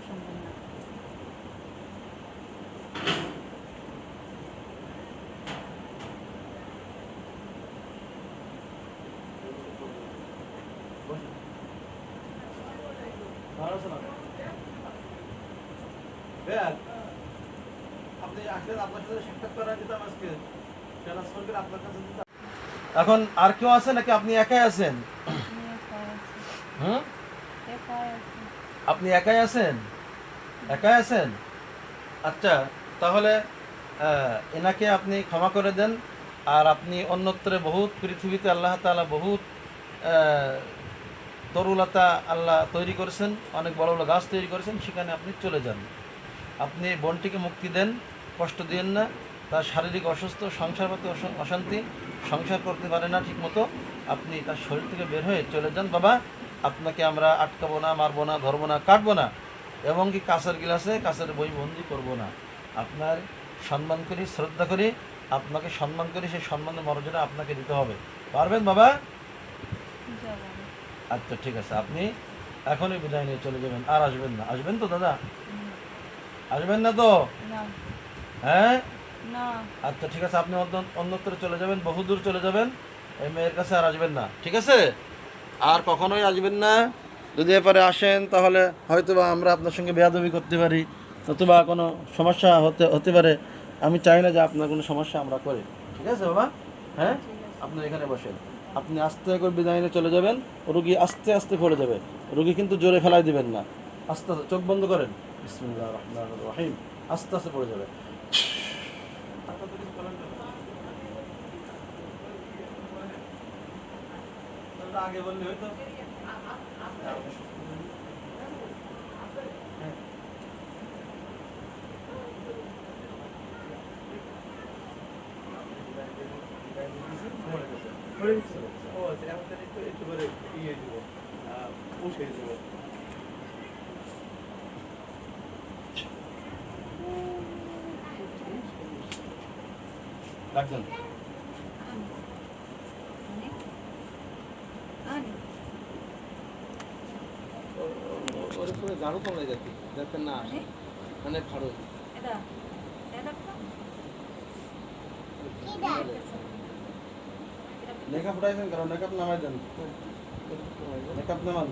করা সম্ভব না। এখন আর কেউ আছে নাকি? আপনি একাই আছেন? হম? আপনি একাই আছেন? একাই আছেন? আচ্ছা তাহলে এনাকে আপনি ক্ষমা করে দেন, আর আপনি অন্যত্রে বহুত পৃথিবীতে আল্লাহ তাআলা বহুত তরুলতা আল্লাহ তৈরি করেছেন, অনেক বড় বড় গাছ তৈরি করেছেন, সেখানে আপনি চলে যান। আপনি বোনটিকে মুক্তি দেন, কষ্ট দিয়েন না, তার শারীরিক অসুস্থ, সংসার প্রতি অশান্তি, সংসার করতে পারে না ঠিকমতো, আপনি তার শরীর থেকে বের হয়ে চলে যান। বাবা আপনাকে আমরা আটকাবো না মারবো না ধরবো না কাটবো না। এবং কি কাঁচের গিলাসে কাঁচের বই বন্দি করব না। আপনার সম্মান করি শ্রদ্ধা করি আপনাকে সম্মান করি সেই সম্মানের মর্যাদা আপনাকে দিতে হবে। পারবেন বাবা? আচ্ছা ঠিক আছে। আপনি এখনই বিদায় নিয়ে চলে যাবেন। আর আসবেন না। আসবেন তো দাদা? আসবেন না তো? হ্যাঁ? আচ্ছা ঠিক আছে। আপনি অন্য- অন্যত্র চলে যাবেন বহুদূর চলে যাবেন। এই মেয়ের কাছে আর আসবেন না। ঠিক আছে? আর কখনোই আসবেন না। যদি এপারে আসেন, তাহলে হয়তোবা আমরা আপনার সঙ্গে বেয়াদবি করতে পারি। নতুবা কোনো সমস্যা হতে হতে পারে। আমি চাই না যে আপনার কোনো সমস্যা আমরা করি। ঠিক আছে, বাবা? হ্যাঁ? আপনি এখানে বসেন। আপনি আস্তে করে বিদায় চলে যাবেন। রুগী আস্তে আস্তে পড়ে যাবে। রুগী কিন্তু জোরে ফেলাই দিবেন না। আস্তে আস্তে, চোখ বন্ধ করেন। বিসমিল্লাহ রহমান রহিম। আস্তে আস্তে পড়ে যাবে। আগে বললে হয়তো রাখবেন। ওর উপরে ঝাড়ু কমে যাচ্ছে যাতে না আসে। মানে ফাড়ো মেকআপ উঠাইছেন কারণ মেকআপ নামাই দেন। মেকআপ নামান।